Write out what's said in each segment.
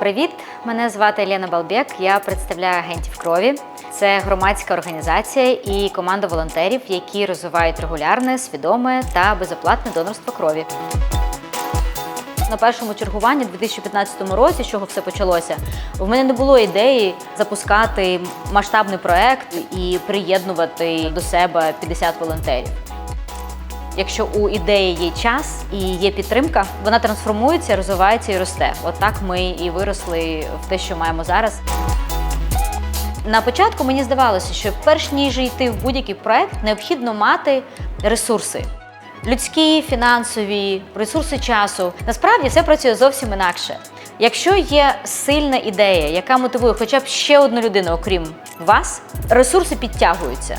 Привіт, мене звати Елена Балбек. Я представляю агентів крові. Це громадська організація і команда волонтерів, які розвивають регулярне, свідоме та безоплатне донорство крові. На першому чергуванні у 2015 році, з чого все почалося, в мене не було ідеї запускати масштабний проект і приєднувати до себе 50 волонтерів. Якщо у ідеї є час і є підтримка, вона трансформується, розвивається і росте. Отак ми і виросли в те, що маємо зараз. На початку мені здавалося, що перш ніж йти в будь-який проект, необхідно мати ресурси. Людські, фінансові, ресурси часу. Насправді все працює зовсім інакше. Якщо є сильна ідея, яка мотивує хоча б ще одну людину, окрім вас, ресурси підтягуються.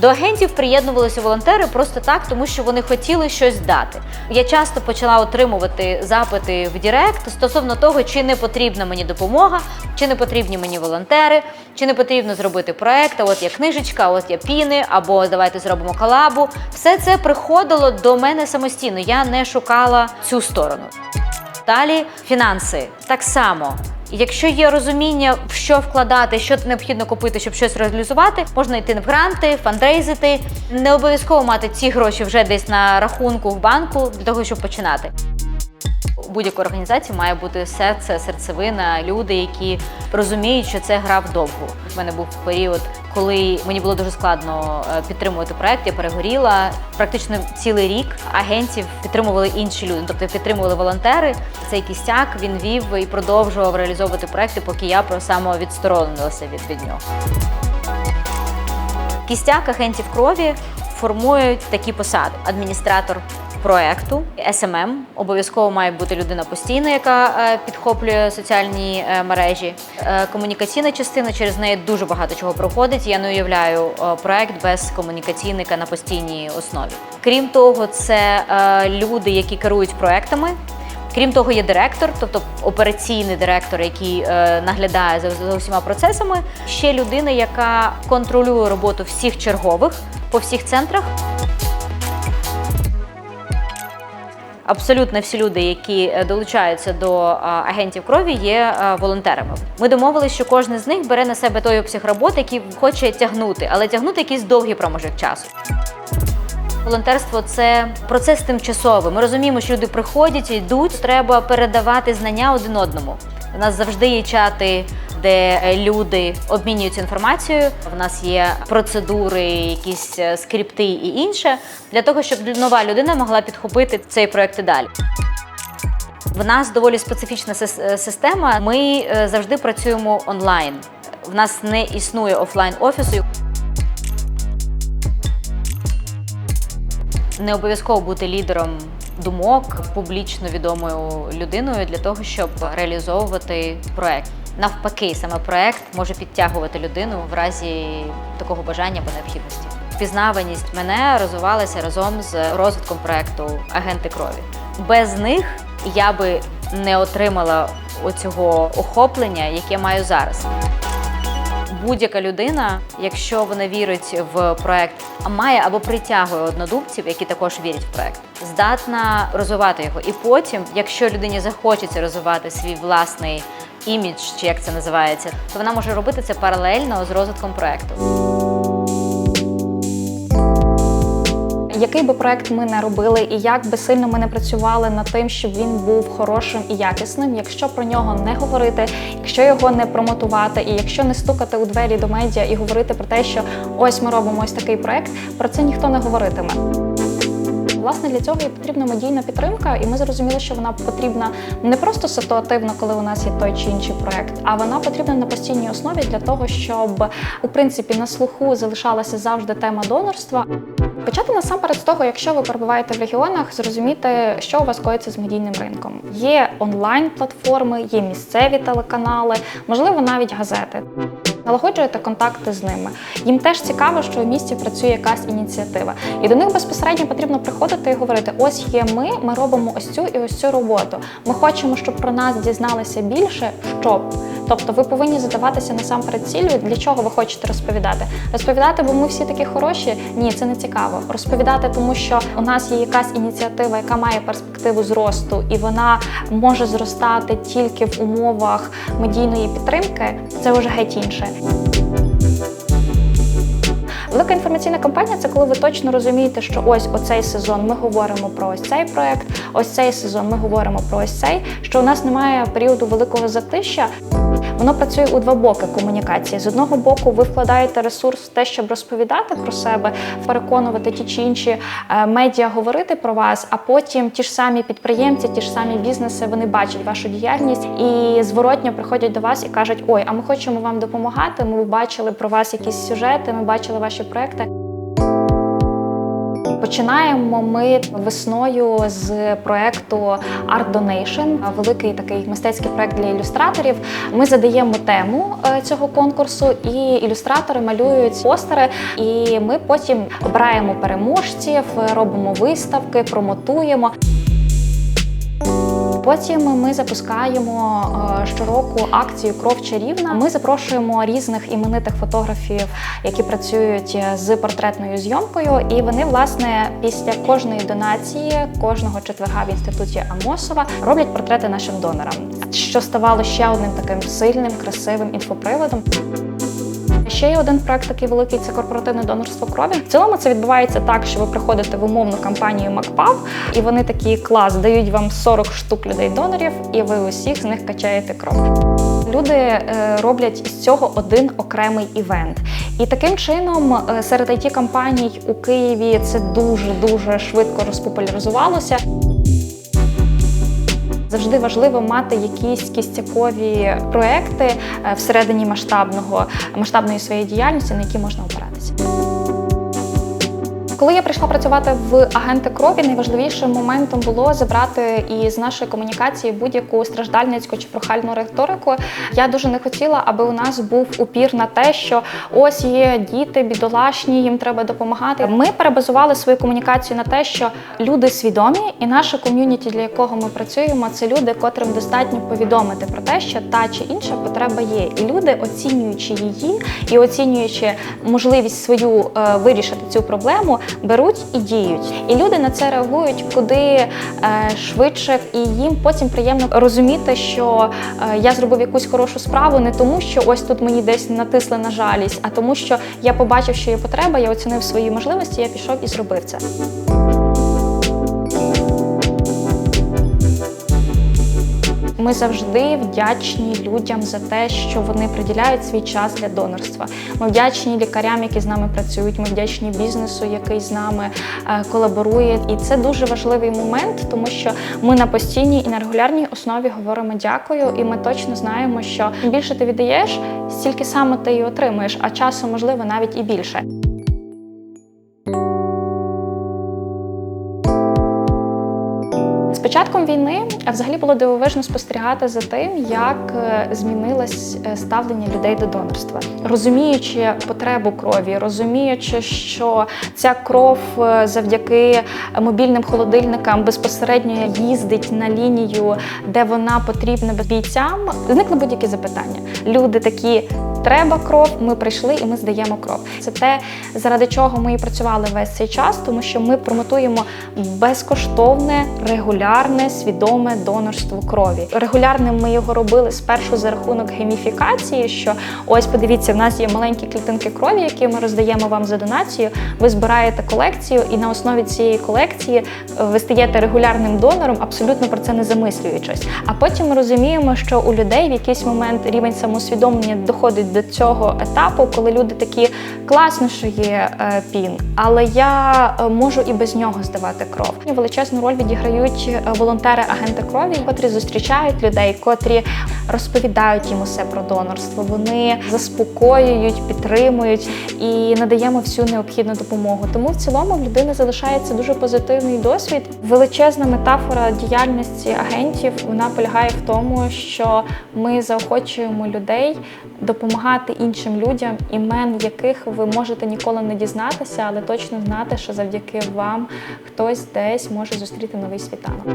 До агентів приєднувалися волонтери просто так, тому що вони хотіли щось дати. Я часто почала отримувати запити в Директ стосовно того, чи не потрібна мені допомога, чи не потрібні мені волонтери, чи не потрібно зробити проект. а От є книжечка, от є піни, або давайте зробимо колабу. Все це приходило до мене самостійно. Я не шукала цю сторону. Далі фінанси так само. Якщо є розуміння, в що вкладати, що необхідно купити, щоб щось реалізувати, можна йти в гранти, фандрейзити. Не обов'язково мати ці гроші вже десь на рахунку в банку для того, щоб починати. У будь-якої організації має бути серце, серцевина, люди, які розуміють, що це гра вдовгу. У мене був період, коли мені було дуже складно е, підтримувати проект. Я перегоріла. Практично цілий рік агентів підтримували інші люди, тобто підтримували волонтери. Цей кістяк він вів і продовжував реалізовувати проекти, поки я про самовідсторонилася від, від нього. Кістяк агентів крові формують такі посади: адміністратор проекту, SMM, обов'язково має бути людина постійна, яка е, підхоплює соціальні е, мережі. Е, Комунікаційна частина через неї дуже багато чого проходить. Я не уявляю проект без комунікаційника на постійній основі. Крім того, це люди, які керують проектами. Крім того, є директор, тобто операційний директор, який е, наглядає за, за усіма процесами. Ще людина, яка контролює роботу всіх чергових по всіх центрах. Абсолютно всі люди, які е, долучаються до е, агентів крові, є е, волонтерами. Ми домовилися, що кожен з них бере на себе той обсяг роботи, який хоче тягнути, але тягнути якийсь довгий проміжок часу. Волонтерство це процес тимчасовий. Ми розуміємо, що люди приходять, йдуть. Треба передавати знання один одному. У нас завжди є чати, де е, люди обмінюються інформацією. У нас є процедури, якісь е, скрипти і інше для того, щоб нова людина могла підхопити цей проект і далі. В нас доволі специфічна е, система. Ми завжди працюємо онлайн. В нас не існує офлайн офісу. Не обов'язково бути лідером думок, публічно відомою людиною для того, щоб реалізовувати проект. Навпаки, саме проект може підтягувати людину в разі такого бажання або необхідності. Впізнаваність мене розвивалася разом з розвитком проекту Агенти крові. Без них я би не отримала оцього охоплення, яке маю зараз. Будь-яка людина, якщо вона вірить в проект, має або притягує однодумців, які також вірять в проект, здатна розвивати його. І потім, якщо людині захочеться розвивати свій власний імідж, чи як це називається, то вона може робити це паралельно з розвитком проекту. Який би проект ми не робили, і як би сильно ми не працювали над тим, щоб він був хорошим і якісним, якщо про нього не говорити, якщо його не промотувати, і якщо не стукати у двері до медіа і говорити про те, що ось ми робимо ось такий проект, про це ніхто не говоритиме. Власне, для цього і потрібна медійна підтримка, і ми зрозуміли, що вона потрібна не просто ситуативно, коли у нас є той чи інший проект, а вона потрібна на постійній основі для того, щоб у принципі на слуху залишалася завжди тема донорства. Почати насамперед з того, якщо ви перебуваєте в регіонах, зрозуміти, що у вас коїться з медійним ринком. Є онлайн-платформи, є місцеві телеканали, можливо, навіть газети. Налагоджуєте контакти з ними. Їм теж цікаво, що в місті працює якась ініціатива. І до них безпосередньо потрібно приходити і говорити: ось є ми, ми робимо ось цю і ось цю роботу. Ми хочемо, щоб про нас дізналися більше, щоб. Тобто ви повинні задаватися насамперед ціллю, для чого ви хочете розповідати. Розповідати, бо ми всі такі хороші. Ні, це не цікаво. Розповідати, тому що у нас є якась ініціатива, яка має перспективу зросту, і вона може зростати тільки в умовах медійної підтримки. Це вже геть інше. Велика інформаційна кампанія це коли ви точно розумієте, що ось оцей сезон ми говоримо про ось цей проект, ось цей сезон ми говоримо про ось цей, що у нас немає періоду великого затища. Воно працює у два боки комунікації. З одного боку, ви вкладаєте ресурс в те, щоб розповідати про себе, переконувати ті чи інші е, медіа говорити про вас, а потім ті ж самі підприємці, ті ж самі бізнеси, вони бачать вашу діяльність і зворотньо приходять до вас і кажуть: Ой, а ми хочемо вам допомагати. Ми бачили про вас якісь сюжети, ми бачили ваші проекти. Починаємо ми весною з проекту Art Donation, великий такий мистецький проект для ілюстраторів. Ми задаємо тему е, цього конкурсу, і ілюстратори малюють постери. І ми потім обираємо переможців, робимо виставки, промотуємо. Потім ми запускаємо е, щороку акцію Кров чарівна. Ми запрошуємо різних іменитих фотографів, які працюють з портретною зйомкою. І вони, власне, після кожної донації, кожного четверга в інституті Амосова роблять портрети нашим донорам, що ставало ще одним таким сильним, красивим інфоприводом. Ще є один проект такий великий це корпоративне донорство крові. В цілому це відбувається так, що ви приходите в умовну кампанію МакПАВ, і вони такі клас дають вам 40 штук людей-донорів, і ви усіх з них качаєте кров. Люди е, роблять із цього один окремий івент. І таким чином е, серед it компаній у Києві це дуже дуже швидко розпопуляризувалося. Завжди важливо мати якісь кістякові проекти е, всередині масштабного масштабної своєї діяльності, на які можна опиратися. Коли я прийшла працювати в агенти крові, найважливішим моментом було забрати із нашої комунікації будь-яку страждальницьку чи прохальну риторику. Я дуже не хотіла, аби у нас був упір на те, що ось є діти бідолашні, їм треба допомагати. Ми перебазували свою комунікацію на те, що люди свідомі, і наше ком'юніті, для якого ми працюємо, це люди, котрим достатньо повідомити про те, що та чи інша потреба є. І люди, оцінюючи її і оцінюючи можливість свою е, вирішити цю проблему, беруть і діють. І люди на це реагують куди е, швидше, і їм потім приємно розуміти, що е, я зробив якусь хорошу справу не тому, що ось тут мені десь натисли на жалість, а тому, що я побачив, що є потреба, я оцінив свої можливості, я пішов і зробив це. Ми завжди вдячні людям за те, що вони приділяють свій час для донорства. Ми вдячні лікарям, які з нами працюють. Ми вдячні бізнесу, який з нами е, колаборує. І це дуже важливий момент, тому що ми на постійній і на регулярній основі говоримо дякую, і ми точно знаємо, що більше ти віддаєш, стільки саме ти і отримуєш, а часу можливо навіть і більше. Початком війни взагалі було дивовижно спостерігати за тим, як е, змінилось е, ставлення людей до донорства, розуміючи потребу крові, розуміючи, що ця кров е, завдяки мобільним холодильникам безпосередньо їздить на лінію, де вона потрібна бійцям, зникли будь-які запитання. Люди такі. Треба кров, ми прийшли і ми здаємо кров. Це те, заради чого ми і працювали весь цей час, тому що ми промотуємо безкоштовне, регулярне, свідоме донорство крові. Регулярним ми його робили спершу за рахунок геміфікації. Що ось подивіться, в нас є маленькі клітинки крові, які ми роздаємо вам за донацію. Ви збираєте колекцію, і на основі цієї колекції е, ви стаєте регулярним донором, абсолютно про це не замислюючись. А потім ми розуміємо, що у людей в якийсь момент рівень самоусвідомлення доходить до цього етапу, коли люди такі класно, що є е, пін, але я е, можу і без нього здавати кров. Величезну роль відіграють волонтери-агенти крові, котрі зустрічають людей, котрі розповідають їм усе про донорство. Вони заспокоюють, підтримують і надаємо всю необхідну допомогу. Тому в цілому в людини залишається дуже позитивний досвід. Величезна метафора діяльності агентів вона полягає в тому, що ми заохочуємо людей допомагати іншим людям, імен яких ви можете ніколи не дізнатися, але точно знати, що завдяки вам хтось десь може зустріти новий світанок.